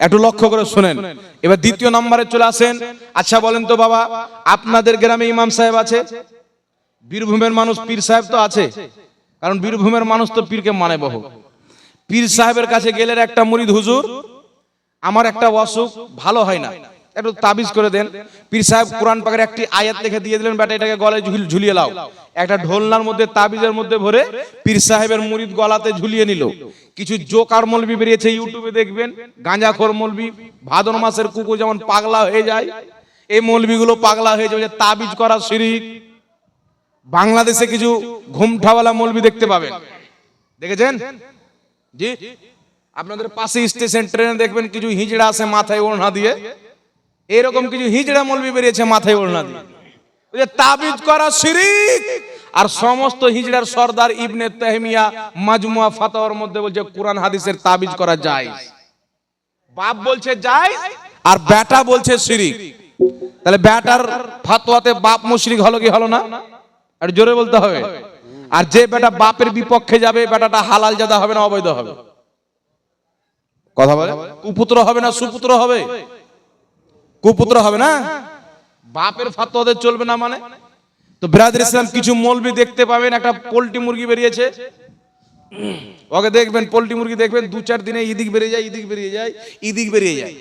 একটু লক্ষ্য করে শুনেন। এবার দ্বিতীয় নম্বরে চলে আসেন। আচ্ছা বলেন তো বাবা, আপনাদের গ্রামে ইমাম সাহেব আছে? বীরভূমের মানুষ পীর সাহেব তো আছে। কারণ বীরভূমের মানুষ তো পীরকে মানে বহু। পীর সাহেবের কাছে গেলে একটা মুরিদ হুজুর, আমার একটা অসুখ ভালো হয় না। একটু তাবিজ করে দেন। পীর সাহেব কোরআন পাকের একটি আয়াত লিখে দিয়ে দিলেন, বেটা এটাকে গলায় ঝুল- ঝুলিয়ে লাও। একটা ঢোলনার মধ্যে, তাবিজের মধ্যে ভরে পীর সাহেবের মুরিদ গলাতে ঝুলিয়ে নিল। কিছু জোকার মলবি বেরিয়েছে, ইউটিউবে দেখবেন। গাঁজাখোর মলবি, ভাদর মাসের কুকুর যেমন পাগলা হয়ে যায়, এই মলবিগুলো পাগলা হয়ে যাবে, তাবিজ করা শিরিক। বাংলাদেশে কিছু ঘুমঠাওয়ালা মলবি দেখতে পাবেন। দেখেছেন? জি? আপনাদের পাশে স্টেশন ট্রেনে দেখবেন কিছু হিজড়া আছে মাথায় ওড়না দিয়ে। এরকম কিছু হিজড়া মলবি বেরিয়েছে মাথায় ওড়না দিয়ে। যে তাবিজ করা শিরিক। আর সমস্ত হিজড়ার সর্দার ইবনে তাহমিয়া মাজমুয়া ফাতাওয়ার মধ্যে বলছে, কোরআন হাদিসের তাবিজ করা যায় বাপ বলছে যায় আর বেটা বলছে শিরিক। তাহলে বেটার ফাতোয়াতে বাপ মুশরিক হলো কি হলো না? আর জোরে বলতে হবে। আর যে বেটা বাপের বিপক্ষে যাবে, বেটাটা হালাল জাদা হবে না অবৈধ হবে? কথা বলে? কুপুত্র হবে না সুপুত্র হবে? কুপুত্র হবে না? বাপের ফাতোয়াতে চলবে না মানে? তো ব্রাদার ইসলাম কিছু মলবি দেখতে পাবেন, একটা পোল্ট্রি মুরগি বেরিয়েছে। ওকে দেখবেন, পোল্ট্রি মুরগি দেখবেন, দু চার দিনে ইদিক বেরিয়ে যায় ইদিক বেরিয়ে যায় ইদিক বেরিয়ে যায়।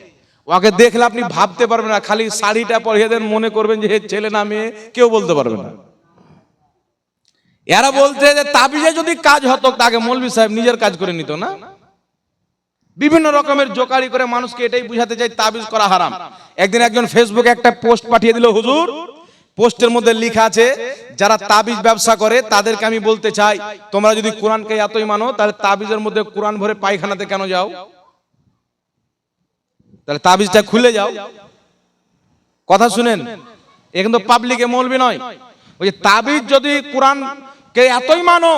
ওকে দেখলে আপনি ভাবতে পারবেন না, খালি শাড়িটা পরিয়ে দেন, মনে করবেন যে হে ছেলে না মেয়ে, কেউ বলতে পারবে না। এরা বলতে যে তাবিজে যদি কাজ হতো, তাকে মৌলবি সাহেব নিজের কাজ করে নিত না? বিভিন্ন রকমের জোকারি করে মানুষকে এটাই বুঝাতে চাই, তাবিজ করা হারাম। একদিন একজন ফেসবুকে একটা পোস্ট পাঠিয়ে দিল, হুজুর পোস্টের মধ্যে লেখা আছে, যারা তাবিজ ব্যবসা করে, তাদেরকে আমি বলতে চাই, তোমরা যদি কোরআনকে এতই মানো, তাহলে তাবিজের মধ্যে কোরআন ভরে পায়খানাতে কেন যাও? তাহলে তাবিজটা খুলে যাও। কথা শুনেন, এ কিন্তু পাবলিকে মলবি নয়। ওই যে তাবিজ যদি কোরআন কে এতই মানো?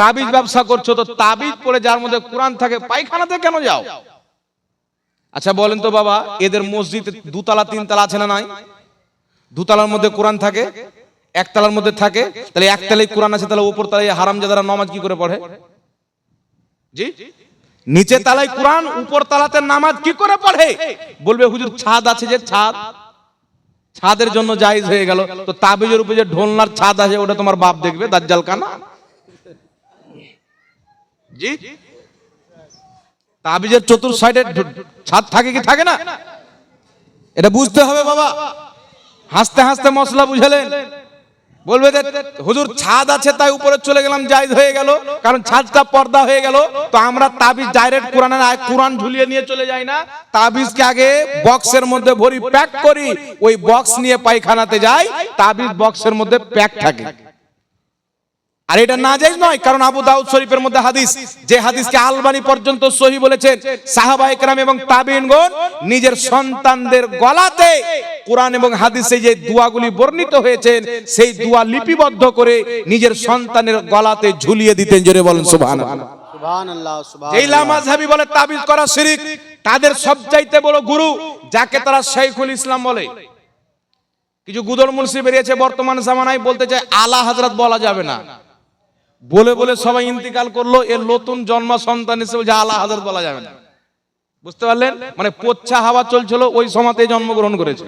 তাবিজ ব্যবসা করছ তো তাবিজ পরে যার মধ্যে কোরআন থাকে পায়খানাতে কেন যাও? আচ্ছা বলেন তো বাবা, এদের মসজিদ দুতলা, তিনতলা আছে না নাই? দুতলার মধ্যে কোরআন থাকে, একতলার মধ্যে থাকে, তাহলে একতলায় কোরআন আছে, তাহলে উপর তলায় হারামজাদারা নামাজ কি করে পড়ে? জি? নিচে তালায় কোরআন উপর তালাতে নামাজ কি করে পড়ে? বলবে হুজুর ছাদ আছে যে ছাদ। ছাদের জন্য জায়েজ হয়ে গেল। তো তাবিজের উপরে যে ঢোলনার ছাদ আছে, ওটা তোমার বাপ দেখবে, দাজ্জাল কানা। জি। তাবিজের চতুর সাইডে ছাদ থাকে কি থাকে না? এটা বুঝতে হবে বাবা। হাসতে হাসতে মশলা বুঝালেন। বলবে যে, হুজুর, ছাদ আছে, তাই উপরে চলে গেলাম, জায়েজ হয়ে গেল। কারণ ছাদটা পর্দা হয়ে গেল। তো আমরা তাবিজ ডাইরেক্ট কোরআনের কোরআন ঝুলিয়ে নিয়ে চলে যাই না। তাবিজকে আগে বক্সের মধ্যে ভরি প্যাক করি ওই বক্স নিয়ে পায়খানাতে যাই তাবিজ বক্সের মধ্যে প্যাক থাকে। আর এটা না যাই নয় কারণ আবু দাউদ শরীফের মধ্যে হাদিস যে হাদিসকে আলবানি পর্যন্ত সহি বলেছেন সাহাবা একরাম এবং তাবিনগণ নিজের সন্তানদের গলাতে কোরআন এবং হাদিসে যে দোয়াগুলি বর্ণিত হয়েছেন সেই দোয়া লিপিবদ্ধ করে নিজের সন্তানের গলাতে ঝুলিয়ে দিতেন জোরে বলেন সুবহানাল্লাহ। সুবহানাল্লাহ সুবহান যেই লামাজহাবি বলে তাবিজ করা শিরিক তাদের সবচাইতে বড় গুরু যাকে তারা শেখুল ইসলাম বলে। কিছু গুদর মুন্সি বেরিয়েছে বর্তমান জামানায়, বলতে চায়, আলা হযরত বলা যাবে না। বলে বলে সবাই ইন্তিকাল করল, এর নতুন জন্ম সন্তান হিসেবে আলা হযরত বলা যাবে না। বুঝতে পারলেন? মানে পোচ্ছা হাওয়া চলছিল, ওই সময়তে জন্মগ্রহণ করেছে।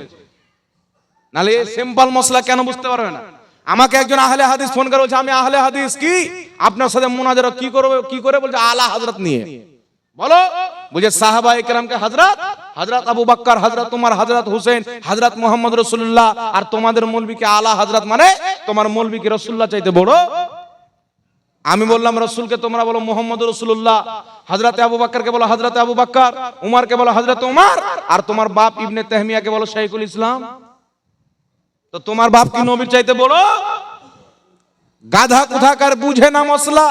নালে সিম্পল মশলা কেন বুঝতে পারবে না? আমাকে একজন আহলে হাদিস ফোন করে বলছে, আমি আহলে হাদিস কি? আপনার সাথে মুনাজারা কি করবে, কি করে বলছে, আলা হযরত নিয়ে। বলো। বুঝে সাহাবা একরামকে হযরত হযরত আবু বকর হযরত উমর হযরত হুসেন হযরত মুহাম্মদ রাসূলুল্লাহ আর তোমাদের মৌলবীকে আলা হযরত মানে তোমার মৌলবীকে রাসূলুল্লাহ চাইতে বড় আমি বললাম রসুলকে তোমরা বলো মোহাম্মদ রসুল্লাহ হজরতে আবু বাক্কারকে বলো হজরতে আবু বাক্কার উমারকে বলো হজরত উমার আর তোমার বাপ ইবনে তেহমিয়াকে বলো শাইখুল ইসলাম তো তোমার বাপ কি নবীর চাইতে বলো গাধা কোথাকার বুঝে না মশলা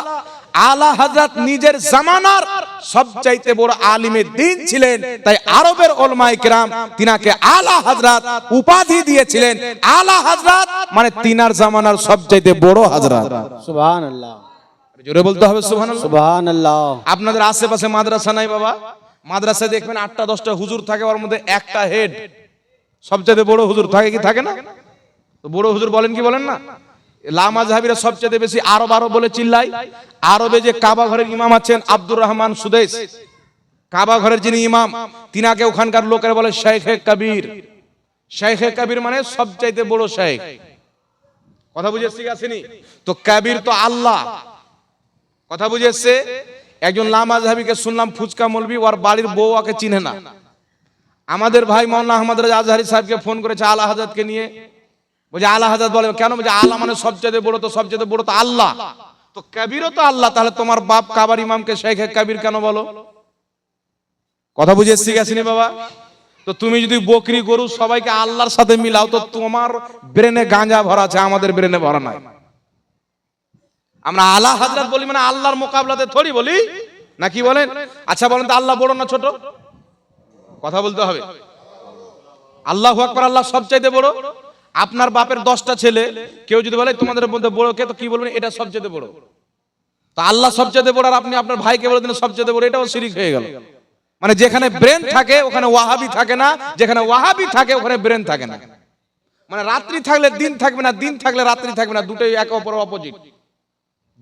আলা হজরত নিজের জামানার সব চাইতে বড় আলিমে দিন ছিলেন তাই আরবের ওলমাই কেরাম তিনাকে আলা হজরত উপাধি দিয়েছিলেন। আলা হাজরাত মানে তিনার জামানার সব চাইতে বড় হজরত সুবহানাল্লাহ। জোরে বলতে হবে সুবহানাল্লাহ। আপনাদের আশেপাশে মাদ্রাসা নাই বাবা? মাদ্রাসায় দেখবেন আটটা দশটা হুজুর থাকে ওর মধ্যে একটা হেড। সবচেয়ে বড় হুজুর থাকে কি থাকে না? তো বড় হুজুর বলেন কি বলেন না? লামাজহাবিরা সবচেয়ে বেশি আরব আরব বলে চিল্লাই আরবে যে কাবা ঘরের ইমাম আছেন আব্দুর রহমান সুদেশ কাবা ঘরের যিনি ইমাম, তিনাকে ওখানকার লোকেরা বলে শেখে কবির। শেখে কবির মানে সবচাইতে বড় শেখ কথা বুঝে এসছি আসেনি? তো কবির তো আল্লাহ। কথা বুঝে এসছে একজন লামাজহাবিকে শুনলাম ফুচকা মলবি, ওর বাড়ির বউ ওকে চিনে না। আমাদের ভাই মৌলানা আহমদ রাজা আজহারি সাহেবকে ফোন করেছে আলা হাজাতকে নিয়ে। বলছে আলা হাজাত বলে কেন? বলছে, আল্লাহ মানে সবচেয়ে বড় তো সবচেয়ে বড় তো আল্লাহ। তো কবিরও তো আল্লাহ, তাহলে তোমার বাপ কাবার ইমামকে শেখে কবির কেন বলো? কথা বুঝে এসছি গেছিনি বাবা? তো তুমি যদি বকরি গরু সবাইকে আল্লাহর সাথে মিলাও, তো তোমার ব্রেনে গাঁজা ভরা আছে, আমাদের ব্রেনে ভরা নাই। আমরা আল্লাহ হাজরাত বলি মানে আল্লাহর মোকাবলাতে থরি বলি? না কি বলেন? আচ্ছা বলেন তো, আল্লাহ বড় না ছোট? কথা বলতে হবে। আল্লাহ আকবার, আল্লাহ সবচাইতে বড়? আপনার বাপের দশটা ছেলে, কেউ যদি বলে তোমাদের মধ্যে বড় কে? তো কি বলবেন? এটা সবচেয়ে বড়। তো আল্লাহ সবচেয়ে বড় আর আপনি আপনার ভাইকে বলে দিন সবচেয়ে বড়, এটাও শিরিক হয়ে গেল। মানে যেখানে ব্রেন থাকে, ওখানে ওয়াহাবি থাকে না, যেখানে ওয়াহাবি থাকে, ওখানে ব্রেন থাকে না। মানে রাত্রি থাকলে দিন থাকবে না, দিন থাকলে রাত্রি থাকবে না, দুটোই একে অপর অপোজিট।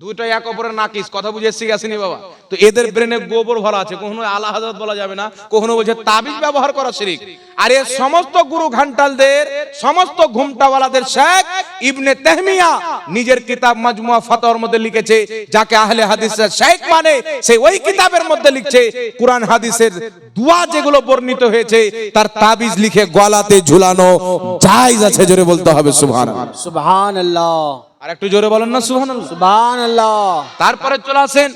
দুইটাই এক অপরের নাকিস, কথা বুঝে এসছি আসেনি বাবা। তো এদের ব্রেনে গোবর ভরা আছে, কখনো আলা হাজরত বলা যাবে না, কখনো বলছে তাবিজ ব্যবহার করা শিরিক। আর এ সমস্ত গুরু ঘান্টালদের, সমস্ত ঘুমটাওয়ালাদের শেখ ইবনে তেহমিয়া নিজের কিতাব মাজমুয়া ফতোয়ার মধ্যে লিখেছে, যাকে আহলে হাদিসের শেখ মানে সে ওই কিতাবের মধ্যে লিখছে, কোরআন হাদিসের দুয়া যেগুলো বর্ণিত হয়েছে, তার তাবিজ লিখে গলাতে ঝুলানো জায়েজ আছে, জোরে বলতে হবে, সুবহানাল্লাহ। সুবহান আল্লাহ আর একটু জোরে বলেন না সুহান তারপরে চলে আসেন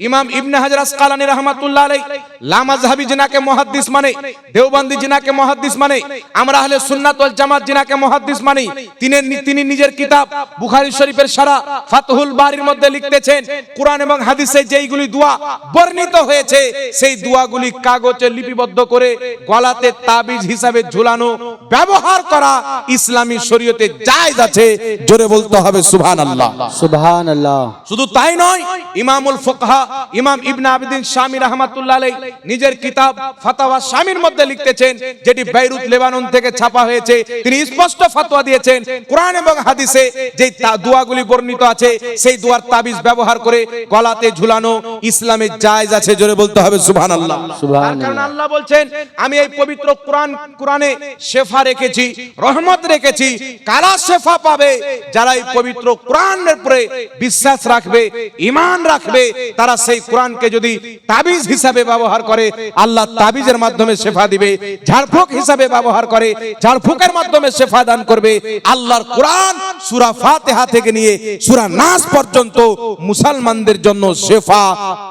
ইমাম ইবনে হাজার আসকালানি রহমাতুল্লাহ আলাই লামাজহাবি জিনাকে মুহাদ্দিস মানে দেওবন্দি জিনাকে মুহাদ্দিস মানে আমরা আহলে সুন্নাত ওয়াল জামাত জিনাকে মুহাদ্দিস মানি তিনি তিনি নিজের কিতাব বুখারী শরীফের সারা ফাতহুল বারির মধ্যে লিখতেছেন কোরআন এবং হাদিসে যেইগুলি দোয়া বর্ণিত হয়েছে সেই দোয়াগুলি কাগজে লিপিবদ্ধ করে গলাতে তাবিজ হিসাবে ঝুলানো ব্যবহার করা ইসলামী শরীয়তে জায়েজ আছে জোরে বলতে হবে সুবহানাল্লাহ। সুবহান আল্লাহ শুধু তাই নয় ইমামুল ফুকহা ইমাম ইবনে আবিদিন শামী রাহমাতুল্লাহ আলাইহি নিজের কিতাব ফাতাওয়া শামীর মধ্যে লিখতেছেন যেটি বেইরুত লেবানন থেকে ছাপা হয়েছে। তিনি স্পষ্ট ফতোয়া দিয়েছেন কোরআন এবং হাদিসে যে দোয়াগুলি বর্ণিত আছে সেই দোয়ার তাবিজ ব্যবহার করে গলাতে ঝুলানো ইসলামে জায়েজ আছে জোরে বলতে হবে সুবহানাল্লাহ। সুবহানাল্লাহ। কারণ আল্লাহ বলছেন আমি এই পবিত্র কোরআন কোরআনে শেফা রেখেছি রহমত রেখেছি কারা শেফা পাবে? যারা এই পবিত্র কোরআনের উপরে বিশ্বাস রাখবে ঈমান রাখবে তারা সেই কোরআনকে যদি তাবিজ হিসাবে ব্যবহার করে আল্লাহ তাবিজের মাধ্যমে শেফা দিবে ঝাড়ফুঁক হিসাবে ব্যবহার করে ঝাড়ফুঁকের মাধ্যমে শেফা দান করবে আল্লাহর কোরআন সূরা ফাতিহা থেকে নিয়ে সূরা নাস পর্যন্ত মুসলমানদের জন্য শেফা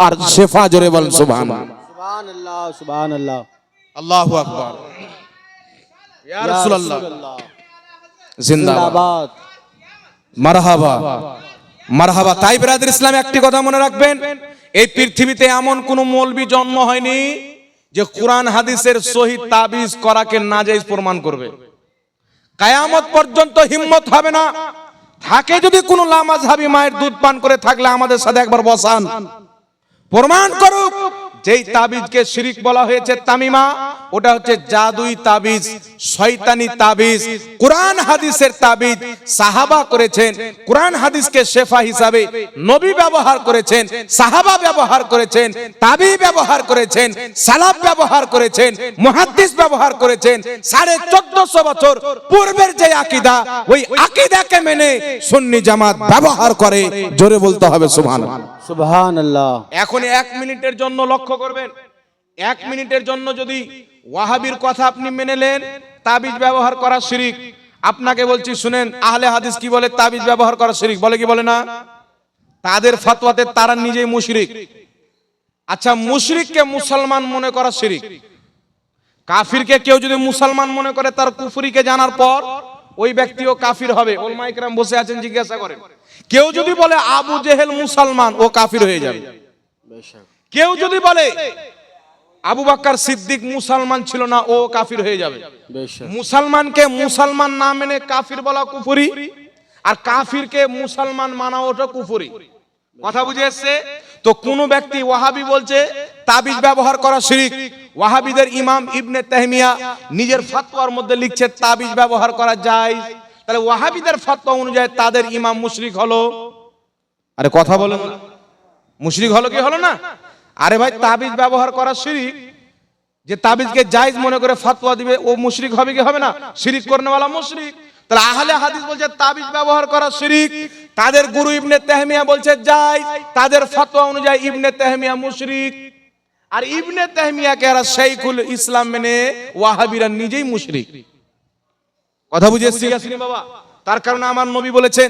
আর শেফা জোরে বলেন সুবহান। আল্লাহ সুবহান আল্লাহ আকবার। ইয়া রাসূলুল্লাহ। জিন্দাবাদ। মারহাবা। মারহাবা। তাই ব্রাদার ইসলাম একটি কথা মনে রাখবেন এই পৃথিবীতে এমন কোন মৌলবি জন্ম হয়নি যে কোরআন, হাদিসের সহিত তাবিজ করাকে নাজাইজ প্রমাণ করবে। কায়ামত পর্যন্ত হিম্মত হবে না। থাকে যদি কোনো লামাজ হাবি মায়ের দুধ পান করে থাকলে আমাদের সাথে একবার বসান। প্রমাণ করুক। যেই তাবিজকে শিরিক বলা হয়েছে তামিমা ওটা হচ্ছে জাদুই তাবিজ শয়তানি তাবিজ কোরআন হাদিসের তাবিজ সাহাবা করেছেন কোরআন হাদিসকে শেফা হিসাবে নবী ব্যবহার করেছেন সাহাবা ব্যবহার করেছেন তাবি ব্যবহার করেছেন সালাফ ব্যবহার করেছেন মুহাদ্দিস ব্যবহার করেছেন সাড়ে চোদ্দশো বছর পূর্বের যে আকিদা ওই আকিদাকে মেনে সুন্নি জামাত ব্যবহার করে জোরে বলতে হবে সুবহানাল্লাহ। সুবহান আল্লাহ এখন এক মিনিটের জন্য লক্ষ্য করবেন? এক মিনিটের জন্য যদি ওয়াহাবির কথা আপনি মেনে নেন, তাবিজ ব্যবহার করা শিরিক। আপনাকে বলছি, শুনেন, আহলে হাদিস কি বলে তাবিজ ব্যবহার করা শিরিক? বলে কি বলে না? তাদের ফতোয়াতে তারা নিজেই মুশরিক। আচ্ছা মুশরিককে মুসলমান মনে করা শিরিক। কাফিরকে কেউ যদি মুসলমান মনে করে, তার কুফরিকে জানার পর ওই ব্যক্তিও কাফির হবে। ওলমাইকরাম বসে আছেন, জিজ্ঞাসা করেন। কেউ যদি বলে, আবু জেহেল মুসলমান, ও কাফির হয়ে যাবে। কেউ যদি বলে আবু বাক্কার সিদ্দিক মুসলমান ছিল না ও কাফির হয়ে যাবে। মুসলমানকে মুসলমান না মেনে কাফির বলা কুফরি আর কাফিরকে মুসলমান মানা ওটা কুফুরি। কথা বুঝে এসছে? তো কোন ব্যক্তি ওয়াহাবি বলছে তাবিজ ব্যবহার করা শিরিক। ওয়াহাবিদের ইমাম ইবনে তাহমিয়া নিজের ফতোয়ার মধ্যে লিখছে তাবিজ ব্যবহার করা যায় তাহলে ওয়াহাবিদের ফতোয়া অনুযায়ী তাদের ইমাম মুশরিক হলো। আরে কথা বলেন না। মুশরিক হলো কি হলো না? আরে ভাই, তাবিজ ব্যবহার করা শিরিক। যে তাবিজকে জায়েজ মনে করে ফতোয়া দিবে, ও মুশরিক হবে কি হবে না? শিরিক করনেওয়ালা মুশরিক। তাহলে আহলে হাদিস বলছে, তাবিজ ব্যবহার করা শিরিক। তাদের গুরু ইবনে তেহমিয়া বলছে, জায়েজ। তাদের ফতোয়া অনুযায়ী ইবনে তেহমিয়া মুশরিক। আর ইবনে তেহমিয়াকে এরা শাইখুল ইসলাম মেনে ওয়াহাবিরা নিজেই মুশরিক। কথা বুঝে বাবা। তার কারণে আমার নবী বলেছেন,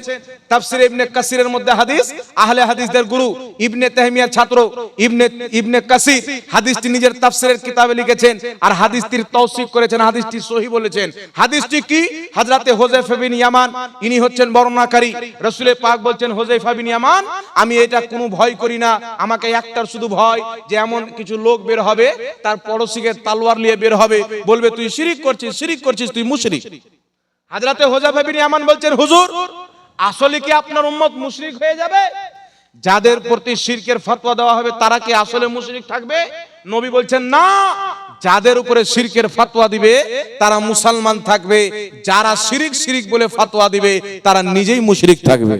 তাফসির ইবনে কাসিরের মধ্যে হাদিস, আহলে হাদিসদের গুরু ইবনে তাহমিয়ার ছাত্র ইবনে ইবনে কাসির, হাদিসটি নিজের তাফসিরের কিতাবে লিখেছেন আর হাদিসটির তৌসিফ করেছেন, হাদিসটি সহি বলেছেন। হাদিসটি কি? হযরতে হোজাইফা বিন ইয়ামান, ইনি হচ্ছেন বর্ণনাকারী। রাসূলে পাক বলছেন হোজাইফা বিন ইয়ামান, আমি এটা কোনো ভয় করি না। আমাকে একটার শুধু ভয় যে এমন কিছু লোক বের হবে, তার পড়োশিকে তালোয়ার নিয়ে বের হবে। বলবে, তুই শিরিক করছিস শিরিক করছিস, তুই মুশরিক। হাজরাতে হোজাফা বিন ইয়ামান বলছেন হুজুর আসলে কি আপনার উম্মত মুশরিক হয়ে যাবে? যাদের প্রতি শিরকের ফতোয়া দেওয়া হবে তারা কি আসলে মুশরিক থাকবে? নবী বলছেন না যাদের উপরে শিরকের ফতোয়া দিবে তারা মুসলমান থাকবে। যারা শিরিক শিরিক বলে ফতোয়া দিবে তারা নিজেই মুশরিক থাকবে।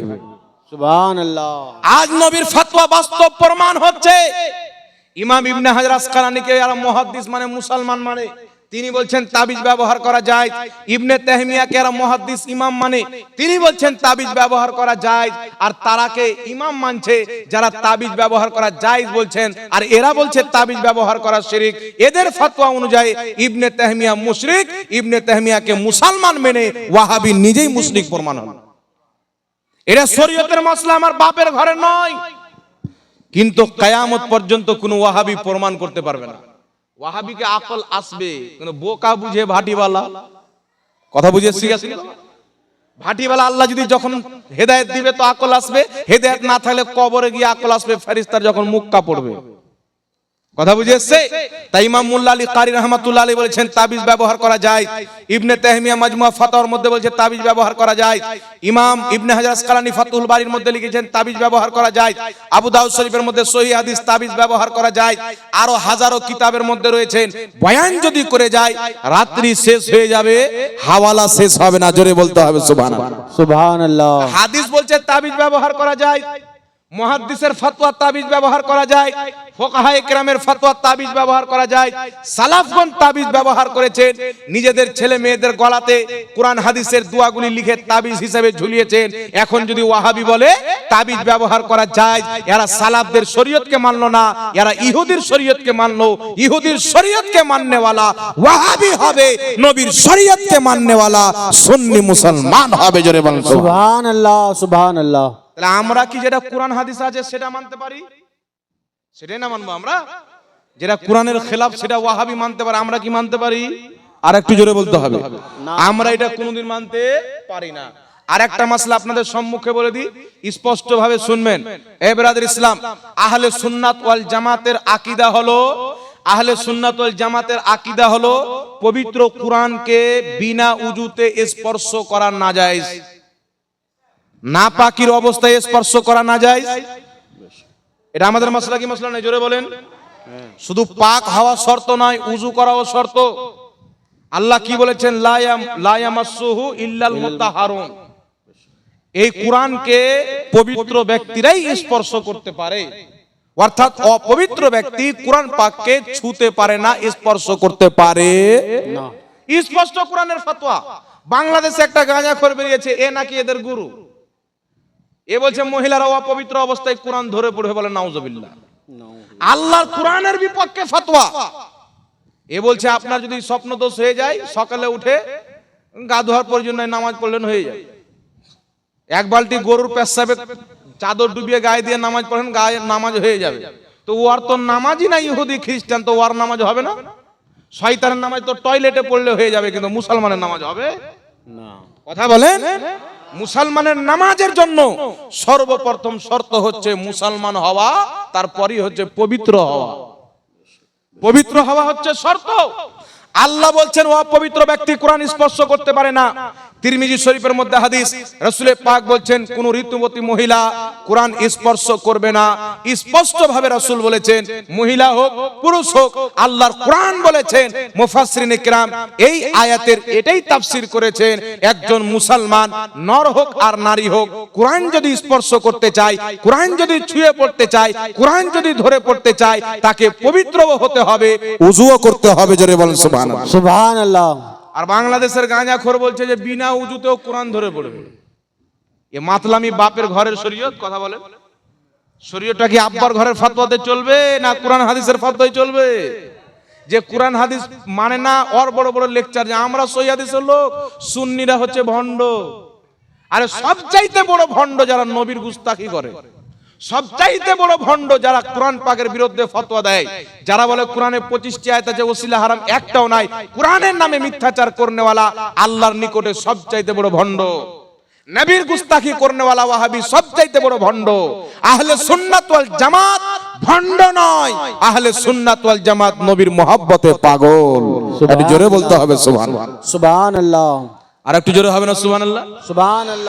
আজ নবীর ফতোয়া বাস্তব প্রমাণ হচ্ছে। ইমাম ইবনে হাজার আসকালানিকে আর মুহাদ্দিস মানে মুসলমান মানে। তিনি বলছেন তাবিজ ব্যবহার করা যায়। ইবনে তাহমিয়াকে আর মুহাদ্দিস ইমাম মানে তিনি বলছেন তাবিজ ব্যবহার করা যায়। আর তারাকে ইমাম মানছে, যারা তাবিজ ব্যবহার করা যায় বলছেন, আর এরা বলছে তাবিজ ব্যবহার করা শিরিক। এদের ফতোয়া অনুযায়ী ইবনে তেহমিয়া মুশরিক, ইবনে তাহমিয়াকে মুসলমান মেনে ওয়াহাবি নিজেই মুশরিক প্রমাণ হন এটা শরীয়তের মশলা আমার বাপের ঘরে নয়, কিন্তু কায়ামত পর্যন্ত কোনো ওয়াহাবি প্রমাণ করতে পারবে না। ওয়াহাবিকে আকল আসবে। কিন্তু বোকা বুঝে ভাটিওয়ালা। কথা বুঝে শিখেছি ভাটিওয়ালা আল্লাহ যদি যখন হেদায়েত দিবে তো আকল আসবে। হেদায়েত না থাকলে কবরে গিয়ে আকল আসবে। ফেরিস্তার যখন মুক্কা পড়বে কথা বুঝে এসছে তাই ইমাম মুল্লা আলী কারি রহমাতুল্লাহ আলী বলেছেন তাবিজ ব্যবহার করা যায়। ইবনে তাহমিয়া মাজমুয়া ফাতাওয়ার মধ্যে বলছে তাবিজ ব্যবহার করা যায়। ইমাম ইবনে হাজার আসকালানি ফাতুল বাড়ির মধ্যে লিখেছেন তাবিজ ব্যবহার করা যায়। আবু দাউদ শরীফের মধ্যে সহি হাদিস তাবিজ ব্যবহার করা যায়। আরও হাজারো কিতাবের মধ্যে রয়েছেন। বয়ান যদি করে যায় রাত্রি শেষ হয়ে যাবে হাওয়ালা শেষ হবে না। জোরে বলতে হবে সুবহানাল্লাহ। সুবহান আল্লাহ হাদিস বলছে তাবিজ ব্যবহার করা যায়। মুহাদ্দিসের ফতোয়া তাবিজ ব্যবহার করা যায়, ফোকাহা ইকরামের ফতোয়া তাবিজ ব্যবহার করা যায়, সালাফগণ তাবিজ ব্যবহার করেছেন, নিজেদের ছেলে মেয়েদের গলাতে কোরআন হাদিসের দোয়াগুলি লিখে তাবিজ হিসেবে ঝুলিয়েছেন এখন যদি ওয়াহাবি বলে, তাবিজ ব্যবহার করা যায়, এরা সালাফদের শরীয়তকে মানলো না, এরা ইহুদির শরীয়তকে মানলো, ইহুদির শরীয়তকে মাননেওয়ালা, ওয়াহাবি হবে, নবীর শরীয়তকে মাননেওয়ালা, সুন্নি মুসলমান হবে, জোরে বলুন সুবহান। সুবহান আল্লাহ সুবহান আল্লাহ তাহলে আমরা কি যেটা কোরআন হাদিস আছে সেটা মানতে পারি? সেটাই না মানবো আমরা? যেটা কোরআনের খেলাফ সেটা ওয়াহাবি মানতে পারে, আমরা কি মানতে পারি? আর একটু জোরে বলতে হবে। আমরা এটা কোনোদিন মানতে পারি না। আর একটা মাসলা আপনাদের সম্মুখে বলে দিই স্পষ্ট ভাবে শুনবেন। এ বেরাদের ইসলাম, আহলে সুন্নাত ওয়াল জামাতের আকিদা হলো, আহলে সুন্নাত ওয়াল জামাতের আকিদা হলো, পবিত্র কোরআনকে বিনা উজুতে স্পর্শ করা না যায় না পাকির অবস্থায় স্পর্শ করা না যায়। এটা আমাদের মশলা কি মশলা নেই জোরে বলেন। শুধু পাক হওয়া শর্ত নয়, উজু করাও শর্ত। আল্লাহ কি বলেছেন? লায়াম লায়ামাসসুহু ইল্লাল মুতাহারুন। এই কোরআনকে পবিত্র ব্যক্তিরাই স্পর্শ করতে পারে। অর্থাৎ অপবিত্র ব্যক্তি কোরআন পাককে ছুতে পারে না, স্পর্শ করতে পারে না। স্পষ্ট কোরআনের ফতোয়া। বাংলাদেশে একটা গাঁজাখোর বেরিয়েছে, এ নাকি এদের গুরু? এ বলছে মহিলারা অপবিত্র অবস্থায় কোরআন ধরে পড়বে বলে নাউজুবিল্লাহ। আল্লাহর কোরআনের বিপক্ষে ফতোয়া। এ বলছে আপনার যদি স্বপ্ন দোষ হয়ে যায় সকালে উঠে গা ধোয়ার প্রয়োজন নামাজ পড়লেন হয়ে যায় এক বালতি গরুর পেশাবে চাদর ডুবিয়ে গায়ে দিয়ে নামাজ পড়েন গায়ে নামাজ হয়ে যাবে। তো ওর তো নামাজই না ইহুদি খ্রিস্টান তো ওর নামাজ হবে না। শয়তানের নামাজ তো টয়লেটে পড়লে হয়ে যাবে কিন্তু মুসলমানের নামাজ হবে? না। কথা বলেন? মুসলমানের নামাজের জন্য সর্বপ্রথম শর্ত হচ্ছে মুসলমান হওয়া, তারপরই হচ্ছে পবিত্র হওয়া। পবিত্র হওয়া হচ্ছে শর্ত। আল্লাহ বলছেন, অপবিত্র ব্যক্তি কোরআন স্পর্শ করতে পারে না। তিরমিজি শরীফের মধ্যে হাদিস রাসূলে পাক বলছেন কোন ঋতুবতী মহিলা কোরআন স্পর্শ করবে না। স্পষ্ট ভাবে রাসূল বলেছেন মহিলা হোক পুরুষ হোক আল্লাহর কোরআন বলেছেন। মুফাসসিরিন ইকরাম এই আয়াতের এটাই তাফসীর করেছেন একজন মুসলমান নর হোক আর নারী হোক কোরআন যদি স্পর্শ করতে চায় কোরআন যদি ছুঁয়ে পড়তে চায় কোরআন যদি ধরে পড়তে চায় তাকে পবিত্র হতে হবে। উজুও করতে হবে জোরে বলেন সুবহানাল্লাহ। সুবহান আল্লাহ আর বাংলাদেশের গাঁজাখোর বলছে যে বিনা উজুতেও কোরআন ধরে পড়বে এ মাতলামি বাপের ঘরের শরীয়ত, কথা বলে শরীয়তটা কি আব্বার ঘরের ফতোয়াতে চলবে না কোরআন হাদিসের ফতোয়ায় চলবে? যে কোরআন হাদিস মানে না ওর বড় বড় লেকচার, যে আমরা সই হাদিসের লোক, সুন্নিরা হচ্ছে ভণ্ড। আরে সবচাইতে বড় ভণ্ড যারা নবীর গুস্তাখি করে। সবচাইতে বড় ভণ্ড যারা কোরআন পাকের বিরুদ্ধে ফতোয়া দেয় যারা বলে কোরআনে পঁচিশটি আয়াত আছে ওসিলা হারাম একটাও নাই কোরআনের নামে মিথ্যাচার করনেওয়ালা আল্লাহর নিকটে সবচাইতে বড় ভণ্ড। নবীর গুস্তাখি করনেওয়ালা ওয়াহাবি সবচাইতে বড় ভণ্ড। আহলে সুন্নাত ওয়াল জামাত ভণ্ড নয় আহলে সুন্নাত ওয়াল জামাত নবীর মহব্বতে পাগল। একটু জোরে বলতে হবে সুবহানাল্লাহ। সুবহান আল্লাহ আর একটু জোরে হবে না সুবহানাল্লাহ? সুবহান আল্লাহ